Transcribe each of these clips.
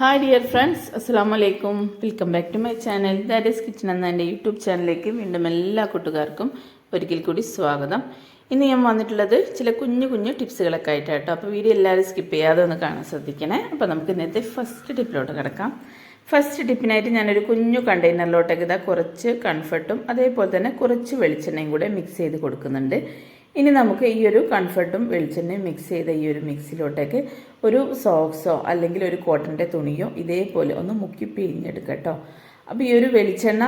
Hi dear friends അസ്സാം വലൈക്കും welcome back to my channel Dari's kitchen എന്ന എന്റെ യൂട്യൂബ് ചാനലിലേക്ക് വീണ്ടും എല്ലാ കൂട്ടുകാർക്കും ഒരിക്കൽ കൂടി സ്വാഗതം. ഇന്ന് ഞാൻ വന്നിട്ടുള്ളത് ചില കുഞ്ഞു കുഞ്ഞു ടിപ്സുകളൊക്കെ ആയിട്ടാട്ടോ. അപ്പോൾ വീഡിയോ എല്ലാവരും സ്കിപ്പ് ചെയ്യാതെ ഒന്ന് കാണാൻ ശ്രദ്ധിക്കണേ. അപ്പോൾ നമുക്ക് ഇന്നത്തെ ഫസ്റ്റ് ടിപ്പിലോട്ട് കിടക്കാം. ഫസ്റ്റ് ടിപ്പിനായിട്ട് ഞാനൊരു കുഞ്ഞു കണ്ടെയ്നറിലോട്ടൊക്കെ ഇതാ കുറച്ച് കൺഫർട്ടും അതേപോലെ തന്നെ കുറച്ച് വെളിച്ചെണ്ണയും കൂടെ മിക്സ് ചെയ്ത് കൊടുക്കുന്നുണ്ട്. ഇനി നമുക്ക് ഈ ഒരു കംഫർട്ടും വെളിച്ചെണ്ണയും മിക്സ് ചെയ്ത ഈ ഒരു മിക്സിലോട്ടേക്ക് ഒരു സോക്സോ അല്ലെങ്കിൽ ഒരു കോട്ടന്റെ തുണിയോ ഇതേപോലെ ഒന്ന് മുക്കി പിഴിഞ്ഞെടുക്കുക കേട്ടോ അപ്പോൾ ഈ ഒരു വെളിച്ചെണ്ണ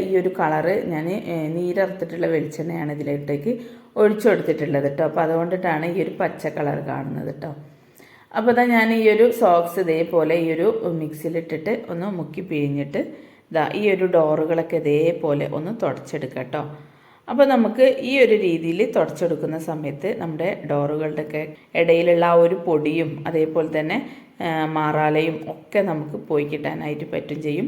ഈ ഒരു കളറ് ഞാൻ നീരർത്തിട്ടുള്ള വെളിച്ചെണ്ണയാണ് ഇതിലോട്ടേക്ക് ഒഴിച്ചു കൊടുത്തിട്ടുള്ളത് കേട്ടോ അപ്പോൾ അതുകൊണ്ടിട്ടാണ് ഈ ഒരു പച്ച കളർ കാണുന്നത് കേട്ടോ അപ്പോൾ ഇതാ ഞാൻ ഈ ഒരു സോക്സ് ഇതേപോലെ ഈ ഒരു മിക്സിയിലിട്ടിട്ട് ഒന്ന് മുക്കി പിഴിഞ്ഞിട്ട് ഇതാ ഈ ഒരു ഡോറുകളൊക്കെ ഇതേപോലെ ഒന്ന് തുടച്ചെടുക്കാം കേട്ടോ അപ്പോൾ നമുക്ക് ഈ ഒരു രീതിയിൽ തുടച്ചെടുക്കുന്ന സമയത്ത് നമ്മുടെ ഡോറുകളുടെയൊക്കെ ഇടയിലുള്ള ആ ഒരു പൊടിയും അതേപോലെ തന്നെ മാറാലയും ഒക്കെ നമുക്ക് പോയി കിട്ടാനായിട്ട് പറ്റും ചെയ്യും.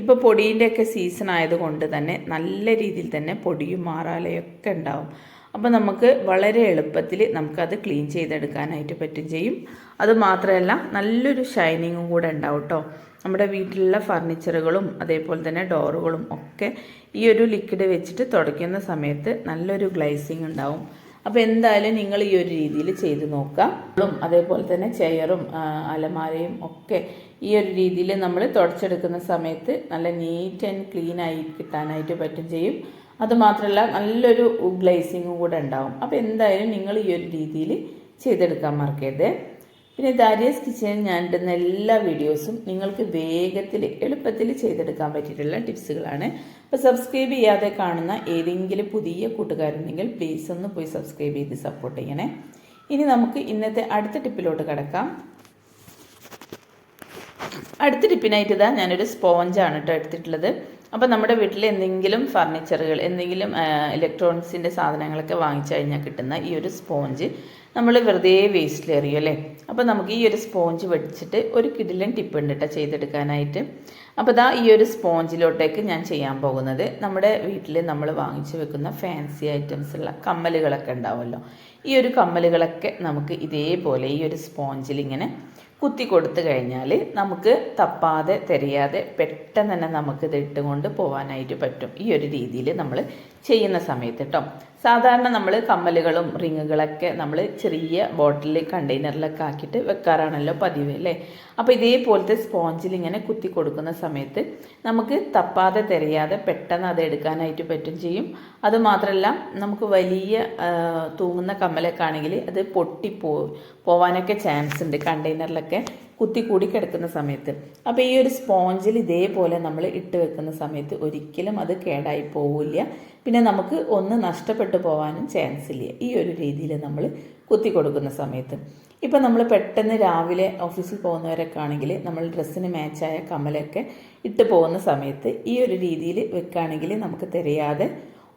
ഇപ്പോൾ പൊടീന്റെയൊക്കെ സീസൺ ആയതുകൊണ്ട് തന്നെ നല്ല രീതിയിൽ തന്നെ പൊടിയും മാറാലയും ഒക്കെ ഉണ്ടാവും. അപ്പോൾ നമുക്ക് വളരെ എളുപ്പത്തിൽ നമുക്കത് ക്ലീൻ ചെയ്തെടുക്കാനായിട്ട് പറ്റും ചെയ്യും. അത് മാത്രമല്ല നല്ലൊരു ഷൈനിങ്ങും കൂടെ ഉണ്ടാവും കേട്ടോ നമ്മുടെ വീട്ടിലുള്ള ഫർണിച്ചറുകളും അതേപോലെ തന്നെ ഡോറുകളും ഒക്കെ ഈ ഒരു ലിക്വിഡ് വെച്ചിട്ട് തുടയ്ക്കുന്ന സമയത്ത് നല്ലൊരു ഗ്ലൈസിങ് ഉണ്ടാവും. അപ്പോൾ എന്തായാലും നിങ്ങൾ ഈ ഒരു രീതിയിൽ ചെയ്ത് നോക്കാം. അതേപോലെ തന്നെ ചെയറും അലമാരയും ഒക്കെ ഈ ഒരു രീതിയിൽ നമ്മൾ തുടച്ചെടുക്കുന്ന സമയത്ത് നല്ല നീറ്റ് ആൻഡ് ക്ലീൻ ആയി കിട്ടാനായിട്ട് പറ്റും ചെയ്യും. അതുമാത്രമല്ല നല്ലൊരു ഗ്ലൈസിങ്ങും കൂടെ ഉണ്ടാവും. അപ്പോൾ എന്തായാലും നിങ്ങൾ ഈ ഒരു രീതിയിൽ ചെയ്തെടുക്കാൻ മറക്കരുത്. പിന്നെ ദാരിയസ് കിച്ചണിൽ ഞാൻ ഇടുന്ന എല്ലാ വീഡിയോസും നിങ്ങൾക്ക് വേഗത്തിൽ എളുപ്പത്തിൽ ചെയ്തെടുക്കാൻ പറ്റിയിട്ടുള്ള ടിപ്സുകളാണ്. അപ്പോൾ സബ്സ്ക്രൈബ് ചെയ്യാതെ കാണുന്ന ഏതെങ്കിലും പുതിയ കൂട്ടുകാരുണ്ടെങ്കിൽ പ്ലീസ് ഒന്ന് പോയി സബ്സ്ക്രൈബ് ചെയ്ത് സപ്പോർട്ട് ചെയ്യണേ. ഇനി നമുക്ക് ഇന്നത്തെ അടുത്ത ടിപ്പിലോട്ട് കിടക്കാം. അടുത്ത ടിപ്പിനായിട്ട് ഇതാ ഞാനൊരു സ്പോഞ്ചാണ് കേട്ടോ എടുത്തിട്ടുള്ളത്. അപ്പോൾ നമ്മുടെ വീട്ടിൽ എന്തെങ്കിലും ഫർണിച്ചറുകൾ എന്തെങ്കിലും ഇലക്ട്രോണിക്സിന്റെ സാധനങ്ങളൊക്കെ വാങ്ങിച്ചു കഴിഞ്ഞാൽ കിട്ടുന്ന ഈ ഒരു സ്പോഞ്ച് നമ്മൾ വെറുതെ വേസ്റ്റിൽ എറിയും അല്ലേ? അപ്പോൾ നമുക്ക് ഈ ഒരു സ്പോഞ്ച് വെടിച്ചിട്ട് ഒരു കിടിലൻ ടിപ്പ് ഉണ്ട് ചെയ്തെടുക്കാനായിട്ട്. അപ്പോൾ ഇതാ ഈ ഒരു സ്പോഞ്ചിലോട്ടേക്ക് ഞാൻ ചെയ്യാൻ പോകുന്നത്. നമ്മുടെ വീട്ടിൽ നമ്മൾ വാങ്ങിച്ചു വെക്കുന്ന ഫാൻസി ഐറ്റംസ് ഉള്ള കമ്മലുകളൊക്കെ ഉണ്ടാവുമല്ലോ. ഈ ഒരു കമ്മലുകളൊക്കെ നമുക്ക് ഇതേപോലെ ഈ ഒരു സ്പോഞ്ചിൽ ഇങ്ങനെ കുത്തി കൊടുത്തു കഴിഞ്ഞാൽ നമുക്ക് തപ്പാതെ തെരയാതെ പെട്ടെന്ന് തന്നെ ഇത് ഇട്ടുകൊണ്ട് പോകാനായിട്ട് പറ്റും. ഈ ഒരു രീതിയിൽ നമ്മൾ ചെയ്യുന്ന സമയത്ത് കേട്ടോ സാധാരണ നമ്മൾ കമ്മലുകളും റിങ്ങുകളൊക്കെ നമ്മൾ ചെറിയ ബോട്ടിൽ കണ്ടെയ്നറിലൊക്കെ ആക്കിയിട്ട് വെക്കാറാണല്ലോ പതിവ് അല്ലേ? അപ്പോൾ ഇതേപോലത്തെ സ്പോഞ്ചിൽ ഇങ്ങനെ കുത്തി കൊടുക്കുന്ന സമയത്ത് നമുക്ക് തപ്പാതെ തിരയാതെ പെട്ടെന്ന് അത് എടുക്കാനായിട്ട് പറ്റും ചെയ്യും. അതുമാത്രമല്ല നമുക്ക് വലിയ തൂങ്ങുന്ന കമ്മലൊക്കെ ആണെങ്കിൽ അത് പൊട്ടിപ്പോ പോവാനൊക്കെ ചാൻസ് ഉണ്ട് കണ്ടെയ്നറിലൊക്കെ. കുത്തി കൂടി കിടക്കുന്ന സമയത്ത്. അപ്പോൾ ഈ ഒരു സ്പോഞ്ചിൽ ഇതേപോലെ നമ്മൾ ഇട്ട് വെക്കുന്ന സമയത്ത് ഒരിക്കലും അത് കേടായി പോവില്ല. പിന്നെ നമുക്ക് ഒന്ന് നഷ്ടപ്പെട്ടു പോകാനും ചാൻസ് ഇല്ല. ഈ ഒരു രീതിയിൽ നമ്മൾ കുത്തി കൊടുക്കുന്ന സമയത്ത്. ഇപ്പം നമ്മൾ പെട്ടെന്ന് രാവിലെ ഓഫീസിൽ പോകുന്നവരൊക്കെ ആണെങ്കിൽ നമ്മൾ ഡ്രസ്സിന് മാച്ചായ കമലൊക്കെ ഇട്ട് പോകുന്ന സമയത്ത് ഈ ഒരു രീതിയിൽ വെക്കുകയാണെങ്കിൽ നമുക്ക് തിരയാതെ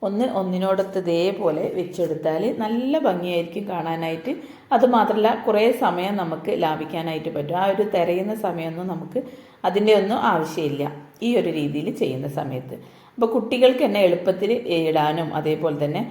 ഒന്ന് ഒന്നിനോടൊത്ത് ഇതേപോലെ വെച്ചെടുത്താൽ നല്ല ഭംഗിയായിരിക്കും കാണാനായിട്ട്. അതുമാത്രമല്ല കുറേ സമയം നമുക്ക് ലാഭിക്കാനായിട്ട് പറ്റും. ആ ഒരു തിരയുന്ന സമയമൊന്നും നമുക്ക് അതിന്റെ ഒന്നും ആവശ്യമില്ല. ഈ ഒരു രീതിയിൽ ചെയ്യുന്ന സമയത്ത്. അപ്പോൾ കുട്ടികൾക്ക് തന്നെ എളുപ്പത്തിൽ ഇടാനും അതേപോലെ തന്നെ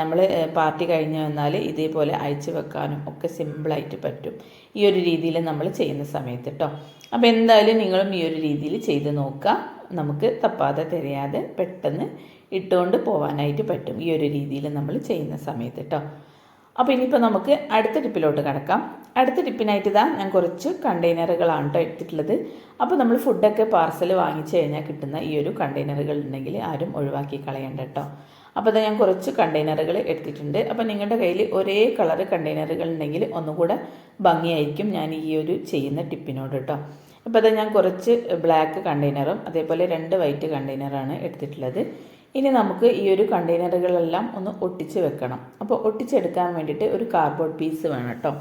നമ്മൾ പാർട്ടി കഴിഞ്ഞ് വന്നാൽ ഇതേപോലെ അയച്ചു വെക്കാനും ഒക്കെ സിമ്പിളായിട്ട് പറ്റും. ഈ ഒരു രീതിയിൽ നമ്മൾ ചെയ്യുന്ന സമയത്ത് കേട്ടോ അപ്പോൾ എന്തായാലും നിങ്ങളും ഈ ഒരു രീതിയിൽ ചെയ്ത് നോക്കുക. നമുക്ക് തപ്പാതെ തിരയാതെ പെട്ടെന്ന് ഇട്ടുകൊണ്ട് പോകാനായിട്ട് പറ്റും. ഈ ഒരു രീതിയിൽ നമ്മൾ ചെയ്യുന്ന സമയത്ത് കേട്ടോ അപ്പോൾ ഇനിയിപ്പോൾ നമുക്ക് അടുത്ത ടിപ്പിലോട്ട് കിടക്കാം. അടുത്ത ടിപ്പിനായിട്ട് ഇതാ ഞാൻ കുറച്ച് കണ്ടെയ്നറുകളാണ് കേട്ടോ എടുത്തിട്ടുള്ളത്. അപ്പോൾ നമ്മൾ ഫുഡൊക്കെ പാർസൽ വാങ്ങിച്ചു കഴിഞ്ഞാൽ കിട്ടുന്ന ഈ ഒരു കണ്ടെയ്നറുകൾ ഉണ്ടെങ്കിൽ ആരും ഒഴിവാക്കി കളയണ്ട കേട്ടോ അപ്പോൾ അത് ഞാൻ കുറച്ച് കണ്ടെയ്നറുകൾ എടുത്തിട്ടുണ്ട്. അപ്പോൾ നിങ്ങളുടെ കയ്യിൽ ഒരേ കളർ കണ്ടെയ്നറുകൾ ഉണ്ടെങ്കിൽ ഒന്നുകൂടെ ഭംഗിയായിരിക്കും ഞാൻ ഈ ഒരു ചെയ്യുന്ന ടിപ്പിനോട് കേട്ടോ അപ്പോൾ അത് ഞാൻ കുറച്ച് ബ്ലാക്ക് കണ്ടെയ്നറും അതേപോലെ രണ്ട് വൈറ്റ് കണ്ടെയ്നറാണ് എടുത്തിട്ടുള്ളത്. ഇനി നമുക്ക് ഈ ഒരു കണ്ടെയ്നറുകളെല്ലാം ഒന്ന് ഒട്ടിച്ച് വെക്കണം. അപ്പോൾ ഒട്ടിച്ചെടുക്കാൻ വേണ്ടിയിട്ട് ഒരു കാർഡ്ബോർഡ് പീസ് വേണം കേട്ടോ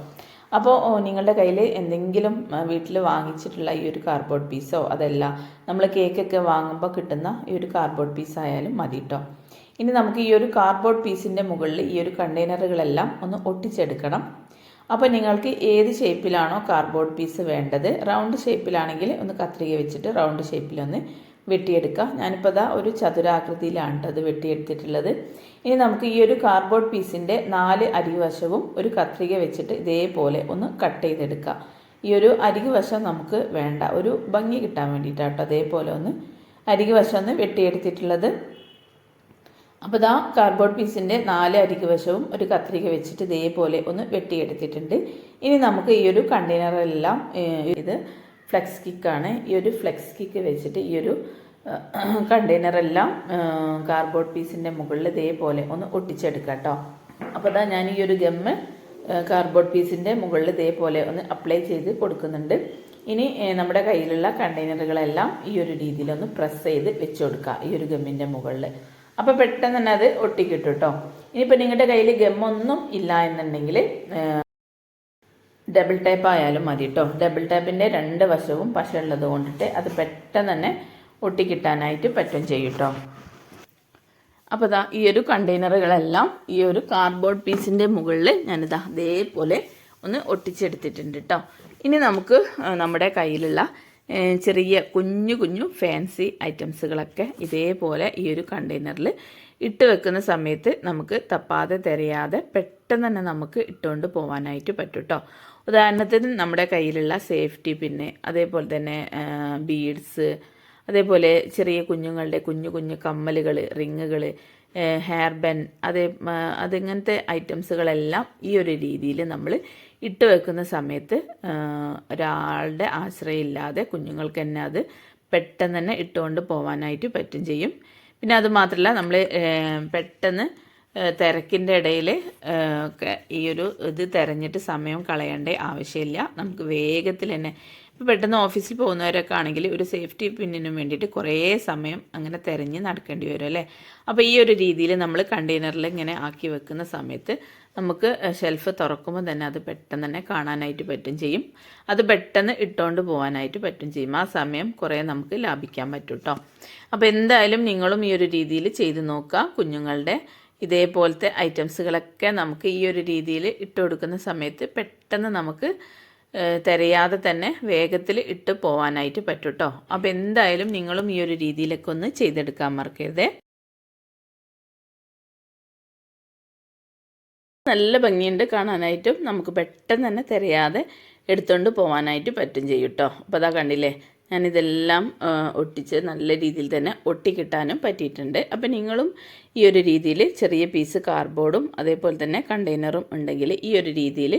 അപ്പോൾ നിങ്ങളുടെ കയ്യിൽ എന്തെങ്കിലും വീട്ടിൽ വാങ്ങിച്ചിട്ടുള്ള ഈ ഒരു കാർഡ്ബോർഡ് പീസോ അതല്ല നമ്മൾ കേക്കൊക്കെ വാങ്ങുമ്പോൾ കിട്ടുന്ന ഈ ഒരു കാർഡ്ബോർഡ് പീസ് ആയാലും മതി കേട്ടോ ഇനി നമുക്ക് ഈ ഒരു കാർഡ്ബോർഡ് പീസിന്റെ മുകളിൽ ഈ ഒരു കണ്ടെയ്നറുകളെല്ലാം ഒന്ന് ഒട്ടിച്ചെടുക്കണം. അപ്പോൾ നിങ്ങൾക്ക് ഏത് ഷേപ്പിലാണോ കാർഡ്ബോർഡ് പീസ് വേണ്ടത് റൗണ്ട് ഷേപ്പിലാണെങ്കിൽ ഒന്ന് കത്രിക വെച്ചിട്ട് റൗണ്ട് ഷേപ്പിലൊന്ന് വെട്ടിയെടുക്കുക ഞാനിപ്പോൾ അതാ ഒരു ചതുരാകൃതിയിലാണ് അത് വെട്ടിയെടുത്തിട്ടുള്ളത്. ഇനി നമുക്ക് ഈ ഒരു കാർഡ്ബോർഡ് പീസിന്റെ നാല് അരികുവശവും ഒരു കത്രിക വെച്ചിട്ട് ഇതേപോലെ ഒന്ന് കട്ട് ചെയ്തെടുക്കുക ഈ ഒരു അരികു വശം നമുക്ക് വേണ്ട. ഒരു ഭംഗി കിട്ടാൻ വേണ്ടിയിട്ടാട്ടോ അതേപോലെ ഒന്ന് അരികു വശം ഒന്ന് വെട്ടിയെടുത്തിട്ടുള്ളത്. അപ്പോൾ ഇതാ കാർഡ്ബോർഡ് പീസിന്റെ നാല് അരികു വശവും ഒരു കത്രിക വെച്ചിട്ട് ഇതേപോലെ ഒന്ന് വെട്ടിയെടുത്തിട്ടുണ്ട്. ഇനി നമുക്ക് ഈ ഒരു കണ്ടെയ്നറെല്ലാം ഇത് ഫ്ലെക്സ് കിക്കാണ് ഈ ഒരു ഫ്ലെക്സ് കിക്ക് വെച്ചിട്ട് ഈ ഒരു കണ്ടെയ്നറെല്ലാം കാർഡ്ബോർഡ് പീസിന്റെ മുകളിൽ ഇതേപോലെ ഒന്ന് ഒട്ടിച്ചെടുക്കാം കേട്ടോ. അപ്പോൾ അതാ ഞാൻ ഈ ഒരു ഗമ്മ് കാർഡ്ബോർഡ് പീസിന്റെ മുകളിൽ ഇതേപോലെ ഒന്ന് അപ്ലൈ ചെയ്ത് കൊടുക്കുന്നുണ്ട്. ഇനി നമ്മുടെ കയ്യിലുള്ള കണ്ടെയ്നറുകളെല്ലാം ഈ ഒരു രീതിയിൽ ഒന്ന് പ്രസ് ചെയ്ത് വെച്ച് കൊടുക്കുക ഈ ഒരു ഗമ്മിന്റെ മുകളിൽ. അപ്പോൾ പെട്ടെന്ന് തന്നെ അത് ഒട്ടിക്കിട്ടും കേട്ടോ. ഇനിയിപ്പോൾ നിങ്ങളുടെ കയ്യിൽ ഗമ്മൊന്നും ഇല്ല എന്നുണ്ടെങ്കിൽ ഡബിൾ ടൈപ്പ് ആയാലും മതി കേട്ടോ ഡബിൾ ടേപ്പിന്റെ രണ്ട് വശവും പശ ഉള്ളത് കൊണ്ടിട്ട് അത് പെട്ടെന്ന് തന്നെ ഒട്ടിക്കിട്ടാനായിട്ട് പറ്റും ചെയ്യും കേട്ടോ അപ്പോൾ ഇതാ ഈ ഒരു കണ്ടെയ്നറുകളെല്ലാം ഈ ഒരു കാർഡ്ബോർഡ് പീസിന്റെ മുകളിൽ ഞാനിതാ അതേപോലെ ഒന്ന് ഒട്ടിച്ചെടുത്തിട്ടുണ്ട് കേട്ടോ ഇനി നമുക്ക് നമ്മുടെ കയ്യിലുള്ള ചെറിയ കുഞ്ഞു കുഞ്ഞു ഫാൻസി ഐറ്റംസുകളൊക്കെ ഇതേപോലെ ഈ ഒരു കണ്ടെയ്നറിൽ ഇട്ട് വെക്കുന്ന സമയത്ത് നമുക്ക് തപ്പാതെ തിരയാതെ പെട്ടെന്ന് തന്നെ നമുക്ക് ഇട്ടുകൊണ്ട് പോകാനായിട്ട് പറ്റും കേട്ടോ ഉദാഹരണത്തിന് നമ്മുടെ കയ്യിലുള്ള സേഫ്റ്റി പിന്നെ അതേപോലെ തന്നെ ബീഡ്സ് അതേപോലെ ചെറിയ കുഞ്ഞുങ്ങളുടെ കുഞ്ഞു കുഞ്ഞു കമ്മലുകൾ റിങ്ങുകൾ ഹെയർ ബെൻ അതേ അതിങ്ങനത്തെ ഐറ്റംസുകളെല്ലാം ഈ ഒരു രീതിയിൽ നമ്മൾ ഇട്ട് വെക്കുന്ന സമയത്ത് ഒരാളുടെ ആശ്രയമില്ലാതെ കുഞ്ഞുങ്ങൾക്ക് തന്നെ അത് പെട്ടെന്ന് തന്നെ ഇട്ടുകൊണ്ട് പോകാനായിട്ട് പറ്റും ചെയ്യും. പിന്നെ അത് മാത്രമല്ല നമ്മൾ പെട്ടെന്ന് തിരക്കിന്റെ ഇടയിൽ ഈ ഒരു ഇത് തിരഞ്ഞിട്ട് സമയം കളയേണ്ട ആവശ്യമില്ല. നമുക്ക് വേഗത്തിൽ തന്നെ ഇപ്പോൾ പെട്ടെന്ന് ഓഫീസിൽ പോകുന്നവരൊക്കെ ആണെങ്കിൽ ഒരു സേഫ്റ്റി പിന്നിനും വേണ്ടിയിട്ട് കുറേ സമയം അങ്ങനെ തിരഞ്ഞ് നടക്കേണ്ടി വരും അല്ലേ? അപ്പോൾ ഈ ഒരു രീതിയിൽ നമ്മൾ കണ്ടെയ്നറിൽ ഇങ്ങനെ ആക്കി വെക്കുന്ന സമയത്ത് നമുക്ക് ഷെൽഫ് തുറക്കുമ്പോൾ തന്നെ അത് പെട്ടെന്ന് തന്നെ കാണാനായിട്ട് പറ്റും ചെയ്യും. അത് പെട്ടെന്ന് ഇട്ടുകൊണ്ട് പോകാനായിട്ട് പറ്റും ചെയ്യും. ആ സമയം കുറേ നമുക്ക് ലാഭിക്കാൻ പറ്റും കേട്ടോ അപ്പോൾ എന്തായാലും നിങ്ങളും ഈ ഒരു രീതിയിൽ ചെയ്ത് നോക്കുക. കുഞ്ഞുങ്ങളുടെ ഇതേപോലത്തെ ഐറ്റംസുകളൊക്കെ നമുക്ക് ഈ ഒരു രീതിയിൽ ഇട്ട് കൊടുക്കുന്ന സമയത്ത് പെട്ടെന്ന് നമുക്ക് തിരയാതെ തന്നെ വേഗത്തിൽ ഇട്ട് പോകാനായിട്ട് പറ്റും കേട്ടോ അപ്പോൾ എന്തായാലും നിങ്ങളും ഈ ഒരു രീതിയിലൊക്കെ ഒന്ന് ചെയ്തെടുക്കാൻ മറക്കരുതേ. നല്ല ഭംഗിയുണ്ട് കാണാനായിട്ടും. നമുക്ക് പെട്ടെന്ന് തന്നെ തിരയാതെ എടുത്തുകൊണ്ട് പോകാനായിട്ട് പറ്റും ചെയ്യും കേട്ടോ അപ്പോൾ അതാ കണ്ടില്ലേ ഞാനിതെല്ലാം ഒട്ടിച്ച് നല്ല രീതിയിൽ തന്നെ ഒട്ടിക്കിട്ടാനും പറ്റിയിട്ടുണ്ട്. അപ്പം നിങ്ങളും ഈ ഒരു രീതിയിൽ ചെറിയ പീസ് കാർഡ്ബോർഡും അതേപോലെ തന്നെ കണ്ടെയ്നറും ഉണ്ടെങ്കിൽ ഈ ഒരു രീതിയിൽ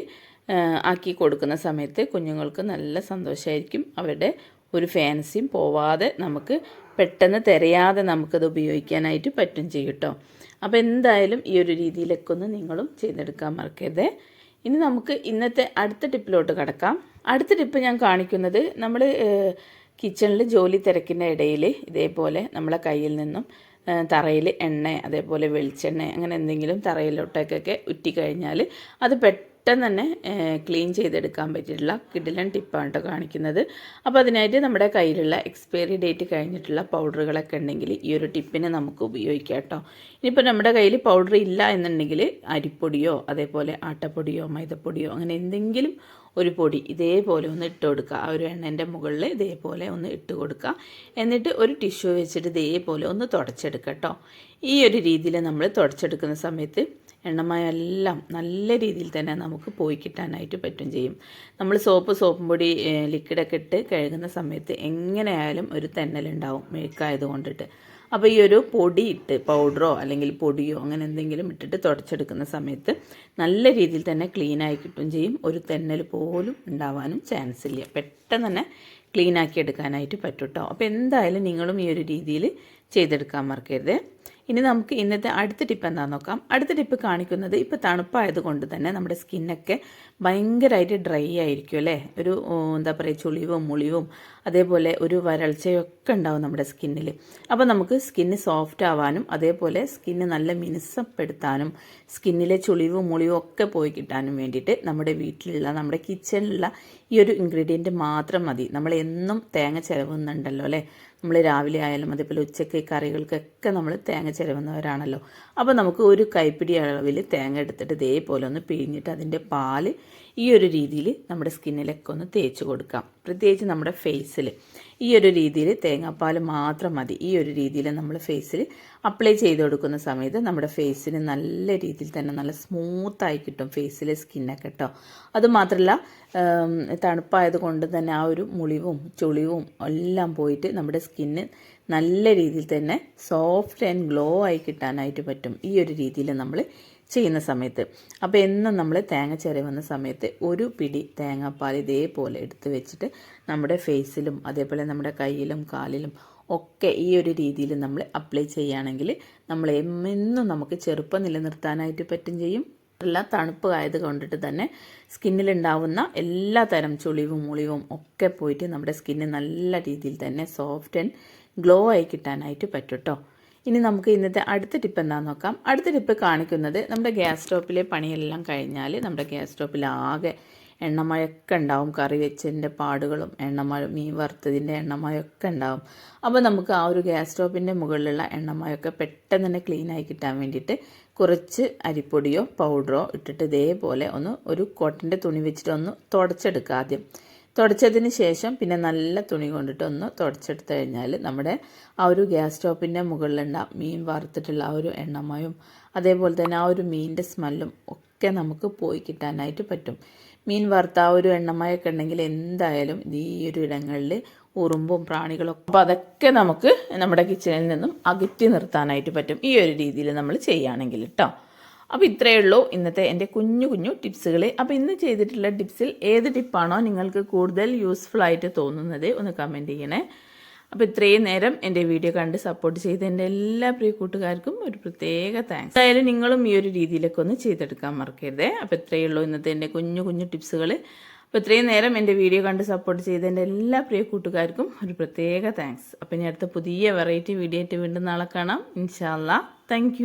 ആക്കി കൊടുക്കുന്ന സമയത്ത് കുഞ്ഞുങ്ങൾക്ക് നല്ല സന്തോഷമായിരിക്കും അവരുടെ ഒരു ഫാൻസിയും പോവാതെ നമുക്ക് പെട്ടെന്ന് തിരയാതെ നമുക്കത് ഉപയോഗിക്കാനായിട്ട് പറ്റും ചെയ്യട്ടോ അപ്പോൾ എന്തായാലും ഈ ഒരു രീതിയിലൊക്കെ ഒന്ന് നിങ്ങളും ചെയ്തെടുക്കാൻ മറക്കരുത്. ഇനി നമുക്ക് ഇന്നത്തെ അടുത്ത ടിപ്പിലോട്ട് കടക്കാം. അടുത്ത ടിപ്പ് ഞാൻ കാണിക്കുന്നത് നമ്മൾ കിച്ചണിൽ ജോലി തിരക്കുന്ന ഇടയിൽ ഇതേപോലെ നമ്മളെ കയ്യിൽ നിന്നും തറയിൽ എണ്ണ അതേപോലെ വെളിച്ചെണ്ണ അങ്ങനെ എന്തെങ്കിലും തറയിലോട്ടേക്കൊക്കെ ഉറ്റി കഴിഞ്ഞാൽ അത് പെട്ടെന്ന് തന്നെ ക്ലീൻ ചെയ്തെടുക്കാൻ പറ്റിയിട്ടുള്ള കിഡിലൻ ടിപ്പാണ് കേട്ടോ കാണിക്കുന്നത്. അപ്പോൾ അതിനായിട്ട് നമ്മുടെ കയ്യിലുള്ള എക്സ്പയറി ഡേറ്റ് കഴിഞ്ഞിട്ടുള്ള പൗഡറുകളൊക്കെ ഉണ്ടെങ്കിൽ ഈ ഒരു ടിപ്പിനെ നമുക്ക് ഉപയോഗിക്കാം കേട്ടോ ഇനിയിപ്പോൾ നമ്മുടെ കയ്യിൽ പൗഡർ ഇല്ല എന്നുണ്ടെങ്കിൽ അരിപ്പൊടിയോ അതേപോലെ ആട്ടപ്പൊടിയോ മൈദപ്പൊടിയോ അങ്ങനെ എന്തെങ്കിലും ഒരു പൊടി ഇതേപോലെ ഒന്ന് ഇട്ട് കൊടുക്കുക. ആ ഒരു എണ്ണന്റെ മുകളിൽ ഇതേപോലെ ഒന്ന് ഇട്ട് കൊടുക്കുക. എന്നിട്ട് ഒരു ടിഷ്യൂ വെച്ചിട്ട് ഇതേപോലെ ഒന്ന് തുടച്ചെടുക്കുക കേട്ടോ. ഈ ഒരു രീതിയിൽ നമ്മൾ തുടച്ചെടുക്കുന്ന സമയത്ത് എണ്ണമയം എല്ലാം നല്ല രീതിയിൽ തന്നെ നമുക്ക് പോയി കിട്ടാനായിട്ട് പറ്റും ചെയ്യും. നമ്മൾ സോപ്പ് സോപ്പും പൊടി ലിക്വിഡൊക്കെ ഇട്ട് കഴുകുന്ന സമയത്ത് എങ്ങനെയായാലും ഒരു തെന്നലുണ്ടാവും മെഴുക്കായത് കൊണ്ടിട്ട്. അപ്പോൾ ഈ ഒരു പൊടി ഇട്ട് പൗഡറോ അല്ലെങ്കിൽ പൊടിയോ അങ്ങനെ എന്തെങ്കിലും ഇട്ടിട്ട് തുടച്ചെടുക്കുന്ന സമയത്ത് നല്ല രീതിയിൽ തന്നെ ക്ലീൻ ആയി കിട്ടും ചെയ്യും. ഒരു തെന്നൽ പോലും ഉണ്ടാവാനും ചാൻസ് ഇല്ല. പെട്ടെന്ന് തന്നെ ക്ലീൻ ആക്കി എടുക്കാനായിട്ട് പറ്റും കേട്ടോ അപ്പോൾ എന്തായാലും നിങ്ങളും ഈ ഒരു രീതിയിൽ ചെയ്തെടുക്കാൻ മറക്കരുത്. ഇനി നമുക്ക് ഇന്നത്തെ അടുത്ത ടിപ്പ് എന്താണെന്ന് നോക്കാം. അടുത്ത ടിപ്പ് കാണിക്കുന്നത് ഇപ്പോൾ തണുപ്പായത് കൊണ്ട് തന്നെ നമ്മുടെ സ്കിന്നൊക്കെ ഭയങ്കരമായിട്ട് ഡ്രൈ ആയിരിക്കും അല്ലേ? ഒരു എന്താ പറയുക ചുളിവും മുളിവും അതേപോലെ ഒരു വരൾച്ചയൊക്കെ ഉണ്ടാവും നമ്മുടെ സ്കിന്നിൽ അപ്പോൾ നമുക്ക് സ്കിന്ന് സോഫ്റ്റ് ആവാനും അതേപോലെ സ്കിന്ന് നല്ല മിനുസപ്പെടുത്താനും സ്കിന്നിലെ ചുളിവും മുളിവും ഒക്കെ പോയി കിട്ടാനും വേണ്ടിയിട്ട് നമ്മുടെ വീട്ടിലുള്ള നമ്മുടെ കിച്ചണിലുള്ള ഈ ഒരു ഇൻഗ്രീഡിയന്റ് മാത്രം മതി. നമ്മൾ എന്നും തേങ്ങ ചിലവുന്നുണ്ടല്ലോ അല്ലേ? നമ്മൾ രാവിലെ ആയാലും അതേപോലെ ഉച്ചയ്ക്ക് കറികൾക്കൊക്കെ നമ്മൾ തേങ്ങ ചിരവുന്നവരാണല്ലോ. അപ്പോൾ നമുക്ക് ഒരു കൈപ്പിടി അളവിൽ തേങ്ങ എടുത്തിട്ട് ഇതേപോലെ ഒന്ന് പിഴിഞ്ഞിട്ട് അതിന്റെ പാൽ ഈ ഒരു രീതിയിൽ നമ്മുടെ സ്കിന്നിലൊക്കെ ഒന്ന് തേച്ച് കൊടുക്കാം. പ്രത്യേകിച്ച് നമ്മുടെ ഫേസിൽ ഈ ഒരു രീതിയിൽ തേങ്ങാപ്പാൽ മാത്രം മതി. ഈ ഒരു രീതിയിൽ നമ്മൾ ഫേസിൽ അപ്ലൈ ചെയ്ത് കൊടുക്കുന്ന സമയത്ത് നമ്മുടെ ഫേസിന് നല്ല രീതിയിൽ തന്നെ നല്ല സ്മൂത്തായി കിട്ടും ഫേസിലെ സ്കിന്നൊക്കെ കേട്ടോ അതുമാത്രമല്ല തണുപ്പായത് കൊണ്ട് തന്നെ ആ ഒരു മുളിവും ചുളിവും എല്ലാം പോയിട്ട് നമ്മുടെ സ്കിന്ന് നല്ല രീതിയിൽ തന്നെ സോഫ്റ്റ് ആൻഡ് ഗ്ലോ ആയി കിട്ടാനായിട്ട് പറ്റും. ഈ ഒരു രീതിയിൽ നമ്മൾ ചെയ്യുന്ന സമയത്ത്. അപ്പോൾ എന്നും നമ്മൾ തേങ്ങ ചിര വന്ന സമയത്ത് ഒരു പിടി തേങ്ങാപ്പാൽ ഇതേപോലെ എടുത്ത് വെച്ചിട്ട് നമ്മുടെ ഫേസിലും അതേപോലെ നമ്മുടെ കയ്യിലും കാലിലും ഒക്കെ ഈ ഒരു രീതിയിൽ നമ്മൾ അപ്ലൈ ചെയ്യുകയാണെങ്കിൽ നമ്മൾ എന്നും നമുക്ക് ചെറുപ്പം നിലനിർത്താനായിട്ട് പറ്റും ചെയ്യും. എല്ലാ തണുപ്പ് ആയത് കൊണ്ടിട്ട് തന്നെ സ്കിന്നിലുണ്ടാവുന്ന എല്ലാ തരം ചുളിവും മുളിവും ഒക്കെ പോയിട്ട് നമ്മുടെ സ്കിന്ന് നല്ല രീതിയിൽ തന്നെ സോഫ്റ്റ് ആൻഡ് ഗ്ലോ ആയി കിട്ടാനായിട്ട് പറ്റും കേട്ടോ ഇനി നമുക്ക് ഇന്നത്തെ അടുത്ത ടിപ്പ് എന്താണെന്ന് നോക്കാം. അടുത്ത ടിപ്പ് കാണിക്കുന്നത് നമ്മുടെ ഗ്യാസ് സ്റ്റോപ്പിലെ പണിയെല്ലാം കഴിഞ്ഞാൽ നമ്മുടെ ഗ്യാസ് സ്റ്റോപ്പിൽ ആകെ എണ്ണമയൊക്കെ ഉണ്ടാവും. കറി വെച്ചതിന്റെ പാടുകളും എണ്ണമഴ മീൻ വറുത്തതിന്റെ എണ്ണമയൊക്കെ ഉണ്ടാവും. അപ്പോൾ നമുക്ക് ആ ഒരു ഗ്യാസ് സ്റ്റോപ്പിന്റെ മുകളിലുള്ള എണ്ണമയൊക്കെ പെട്ടെന്ന് തന്നെ ക്ലീൻ ആയി കിട്ടാൻ വേണ്ടിയിട്ട് കുറച്ച് അരിപ്പൊടിയോ പൗഡറോ ഇട്ടിട്ട് ഇതേപോലെ ഒന്ന് ഒരു കോട്ടന്റെ തുണി വെച്ചിട്ട് ഒന്ന് തുടച്ചെടുക്കുക ആദ്യം. തുടച്ചതിന് ശേഷം പിന്നെ നല്ല തുണി കൊണ്ടിട്ട് ഒന്ന് തുടച്ചെടുത്ത് കഴിഞ്ഞാൽ നമ്മുടെ ആ ഒരു ഗ്യാസ് സ്റ്റോപ്പിന്റെ മുകളിലുണ്ട. മീൻ വറുത്തിട്ടുള്ള ആ ഒരു എണ്ണമയും അതേപോലെ തന്നെ ആ ഒരു മീനിന്റെ സ്മെല്ലും ഒക്കെ നമുക്ക് പോയി കിട്ടാനായിട്ട് പറ്റും. മീൻ വറുത്ത ആ ഒരു എണ്ണമയൊക്കെ ഉണ്ടെങ്കിൽ എന്തായാലും ഈ ഒരു ഇടങ്ങളിൽ ഉറുമ്പും പ്രാണികളൊക്കെ അപ്പോൾ അതൊക്കെ നമുക്ക് നമ്മുടെ കിച്ചണിൽ നിന്നും അകറ്റി നിർത്താനായിട്ട് പറ്റും. ഈ ഒരു രീതിയിൽ നമ്മൾ ചെയ്യുകയാണെങ്കിൽ കേട്ടോ അപ്പോൾ ഇത്രയേ ഉള്ളൂ ഇന്നത്തെ എന്റെ കുഞ്ഞു കുഞ്ഞു ടിപ്സുകൾ അപ്പോൾ ഇന്ന് ചെയ്തിട്ടുള്ള ടിപ്സിൽ ഏത് ടിപ്പാണോ നിങ്ങൾക്ക് കൂടുതൽ യൂസ്ഫുൾ ആയിട്ട് തോന്നുന്നത് ഒന്ന് കമന്റ് ചെയ്യണേ. അപ്പോൾ ഇത്രയും നേരം എന്റെ വീഡിയോ കണ്ട് സപ്പോർട്ട് ചെയ്ത എന്റെ എല്ലാ പ്രിയ കൂട്ടുകാർക്കും ഒരു പ്രത്യേക താങ്ക്സ് എന്തായാലും നിങ്ങളും ഈ ഒരു രീതിയിലൊക്കെ ഒന്ന് ചെയ്തെടുക്കാൻ മറക്കരുതേ. അപ്പോൾ ഇത്രയേ ഉള്ളൂ ഇന്നത്തെ എന്റെ കുഞ്ഞു കുഞ്ഞു ടിപ്സുകൾ അപ്പോൾ ഇത്രയും നേരം എന്റെ വീഡിയോ കണ്ട് സപ്പോർട്ട് ചെയ്ത എന്റെ എല്ലാ പ്രിയ കൂട്ടുകാർക്കും ഒരു പ്രത്യേക താങ്ക്സ് അപ്പോൾ ഇനി അടുത്ത പുതിയ വെറൈറ്റി വീഡിയോ ആയിട്ട് വീണ്ടും നാളെ കാണാം. ഇൻഷാല്ല താങ്ക്